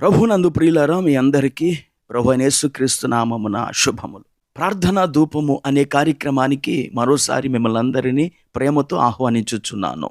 ప్రభునందు ప్రియులారా మీ అందరికీ ప్రభు యేసుక్రీస్తు నామమున శుభములు. ప్రార్థనా ధూపము అనే కార్యక్రమానికి మరోసారి మిమ్మల్ని అందరినీ ప్రేమతో ఆహ్వానించుచున్నాను.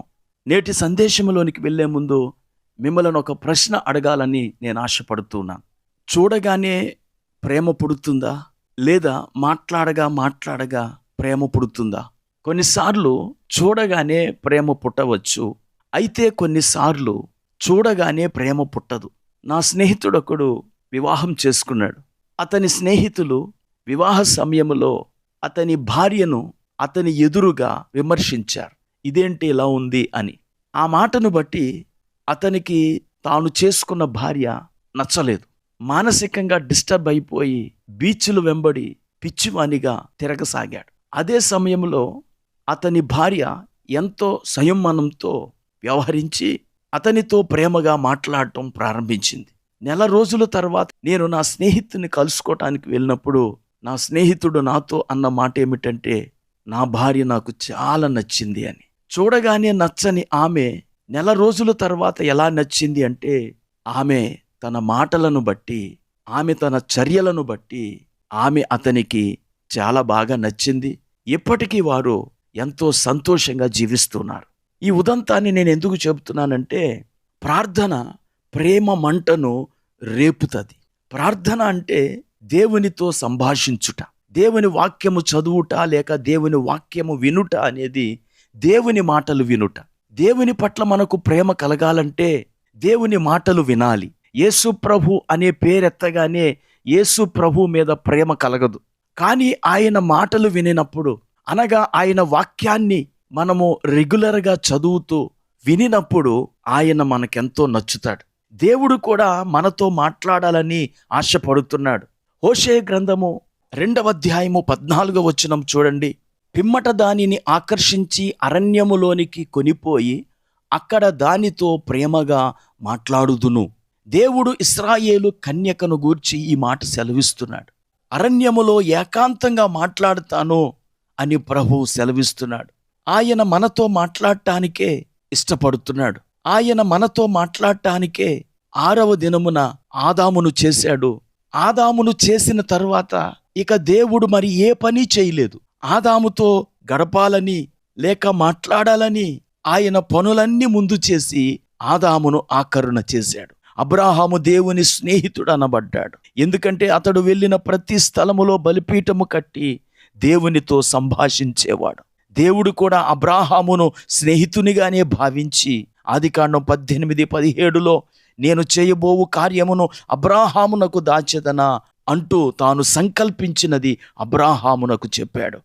నేటి సందేశంలోనికి వెళ్ళే ముందు మిమ్మల్ని ఒక ప్రశ్న అడగాలని నేను ఆశపడుతున్నాను చూడగానే ప్రేమ పుడుతుందా? లేదా మాట్లాడగా మాట్లాడగా ప్రేమ పుడుతుందా? కొన్నిసార్లు చూడగానే ప్రేమ పుట్టవచ్చు. అయితే కొన్నిసార్లు చూడగానే ప్రేమ పుట్టదు. నా స్నేహితుడొకడు వివాహం చేసుకున్నాడు. అతని స్నేహితులు వివాహ సమయంలో అతని భార్యను అతని ఎదురుగా విమర్శించారు. ఇదేంటి ఇలా ఉంది? అని. ఆ మాటను బట్టి అతనికి తాను చేసుకున్న భార్య నచ్చలేదు. మానసికంగా డిస్టర్బ్ అయిపోయి బీచ్లు వెంబడి పిచ్చివానిగా తిరగసాగాడు. అదే సమయంలో అతని భార్య ఎంతో సంయమనంతో వ్యవహరించి అతనితో ప్రేమగా మాట్లాడటం ప్రారంభించింది. నెల రోజుల తర్వాత నేను నా స్నేహితుని కలుసుకోవటానికి వెళ్ళినప్పుడు నా స్నేహితుడు నాతో అన్న మాట ఏమిటంటే నా భార్య నాకు చాలా నచ్చింది అని. చూడగానే నచ్చని ఆమె నెల రోజుల తర్వాత ఎలా నచ్చింది అంటే ఆమె తన మాటలను బట్టి ఆమె తన చర్యలను బట్టి ఆమె అతనికి చాలా బాగా నచ్చింది. ఇప్పటికీ వారు ఎంతో సంతోషంగా జీవిస్తున్నారు. ఈ ఉదంతాన్ని నేను ఎందుకు చెబుతున్నానంటే ప్రార్థన ప్రేమ మంటను రేపుతుంది. ప్రార్థన అంటే దేవునితో సంభాషించుట. దేవుని వాక్యము చదువుట లేక దేవుని వాక్యము వినుట అనేది దేవుని మాటలు వినుట. దేవుని పట్ల మనకు ప్రేమ కలగాలంటే దేవుని మాటలు వినాలి. యేసు ప్రభు అనే పేరెత్తగానే యేసు ప్రభు మీద ప్రేమ కలగదు. కానీ ఆయన మాటలు వినినప్పుడు అనగా ఆయన వాక్యాన్ని మనము రెగ్యులర్గా చదువుతూ వినినప్పుడు ఆయన మనకెంతో నచ్చుతాడు. దేవుడు కూడా మనతో మాట్లాడాలని ఆశపడుతున్నాడు. హోషే గ్రంథము రెండవ అధ్యాయము పద్నాలుగో వచనం చూడండి. పిమ్మట దానిని ఆకర్షించి అరణ్యములోనికి కొనిపోయి అక్కడ దానితో ప్రేమగా మాట్లాడుదును. దేవుడు ఇస్రాయేలు కన్యకను గూర్చి ఈ మాట సెలవిస్తున్నాడు. అరణ్యములో ఏకాంతంగా మాట్లాడుతాను అని ప్రభు సెలవిస్తున్నాడు. ఆయన మనతో మాట్లాడటానికే ఇష్టపడుతున్నాడు. ఆయన మనతో మాట్లాడటానికే ఆరవ దినమున ఆదామును చేశాడు. ఆదామును చేసిన తర్వాత ఇక దేవుడు మరి ఏ పని చేయలేదు. ఆదాముతో గడపాలని లేక మాట్లాడాలని ఆయన పనులన్నీ ముందు చేసి ఆదామును ఆకరుణ చేశాడు. అబ్రాహాము దేవుని స్నేహితుడు అనబడ్డాడు ఎందుకంటే అతడు వెళ్ళిన ప్రతి స్థలములో బలిపీఠము కట్టి దేవునితో సంభాషించేవాడు. దేవుడు కూడా అబ్రాహామును స్నేహితునిగానే భావించి ఆదికాండం పద్దెనిమిది పదిహేడులో నేను చేయబోవు కార్యమును అబ్రాహామునకు దాచెదనా అంటూ తాను సంకల్పించినది అబ్రాహామునకు చెప్పాడు.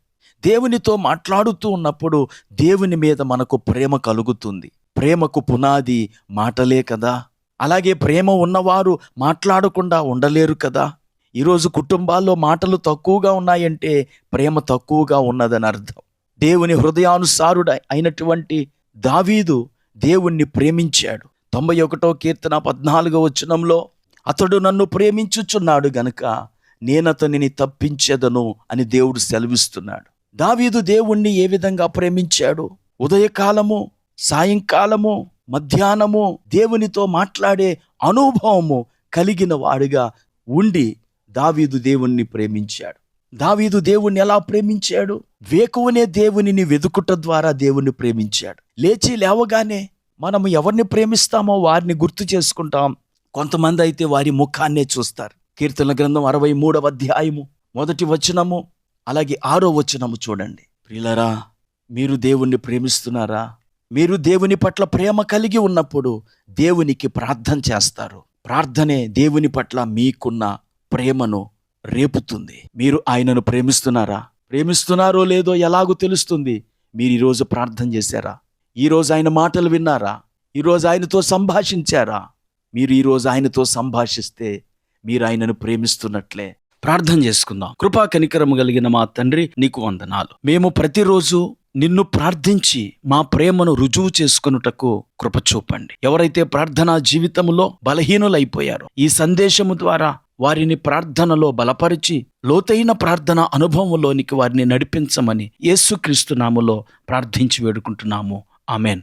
దేవునితో మాట్లాడుతూ ఉన్నప్పుడు దేవుని మీద మనకు ప్రేమ కలుగుతుంది. ప్రేమకు పునాది మాటలే కదా. అలాగే ప్రేమ ఉన్నవారు మాట్లాడకుండా ఉండలేరు కదా. ఈరోజు కుటుంబాల్లో మాటలు తక్కువగా ఉన్నాయంటే ప్రేమ తక్కువగా ఉన్నదని అర్థం దేవుని హృదయానుసారుడ అయినటువంటి దావీదు దేవుణ్ణి ప్రేమించాడు. తొంభై ఒకటో కీర్తన పద్నాలుగో వచనంలో అతడు నన్ను ప్రేమించుచున్నాడు గనుక నేనతనిని తప్పించేదను అని దేవుడు సెలవిస్తున్నాడు. దావీదు దేవుణ్ణి ఏ విధంగా ప్రేమించాడు? ఉదయకాలము సాయంకాలము మధ్యాహ్నము దేవునితో మాట్లాడే అనుభవము కలిగిన వాడుగా ఉండి దావీదు దేవుణ్ణి ప్రేమించాడు. దావీదు దేవుణ్ణి ఎలా ప్రేమించాడు? వేకువనే దేవునిని వెదుకుట ద్వారా దేవుణ్ణి ప్రేమించాడు. లేచి లేవగానే మనం ఎవరిని ప్రేమిస్తామో వారిని గుర్తు చేసుకుంటాం. కొంతమంది అయితే వారి ముఖాన్నే చూస్తారు. కీర్తన గ్రంథం అరవై మూడవ అధ్యాయము మొదటి వచనము అలాగే ఆరో వచనము చూడండి. ప్రియులరా మీరు దేవుణ్ణి ప్రేమిస్తున్నారా? మీరు దేవుని పట్ల ప్రేమ కలిగి ఉన్నప్పుడు దేవునికి ప్రార్థన చేస్తారు. ప్రార్థనే దేవుని పట్ల మీకున్న ప్రేమను రేపుతుంది. మీరు ఆయనను ప్రేమిస్తున్నారా? ప్రేమిస్తున్నారో లేదో ఎలాగో తెలుస్తుంది. మీరు ఈరోజు ప్రార్థన చేశారా? ఈరోజు ఆయన మాటలు విన్నారా? ఈరోజు ఆయనతో సంభాషించారా? మీరు ఈరోజు ఆయనతో సంభాషిస్తే మీరు ఆయనను ప్రేమిస్తున్నట్లే. ప్రార్థన చేసుకుందాం. కృపా కనికరము కలిగిన మా తండ్రి నీకు వందనాలు. మేము ప్రతిరోజు నిన్ను ప్రార్థించి మా ప్రేమను రుజువు చేసుకున్నటకు కృప చూపండి. ఎవరైతే ప్రార్థనా జీవితంలో బలహీనులైపోయారో ఈ సందేశము ద్వారా వారిని ప్రార్థనలో బలపరిచి లోతైన ప్రార్థన అనుభవంలోనికి వారిని నడిపించమని యేసుక్రీస్తు నామలో ప్రార్థించి వేడుకుంటున్నాము. ఆమెన్.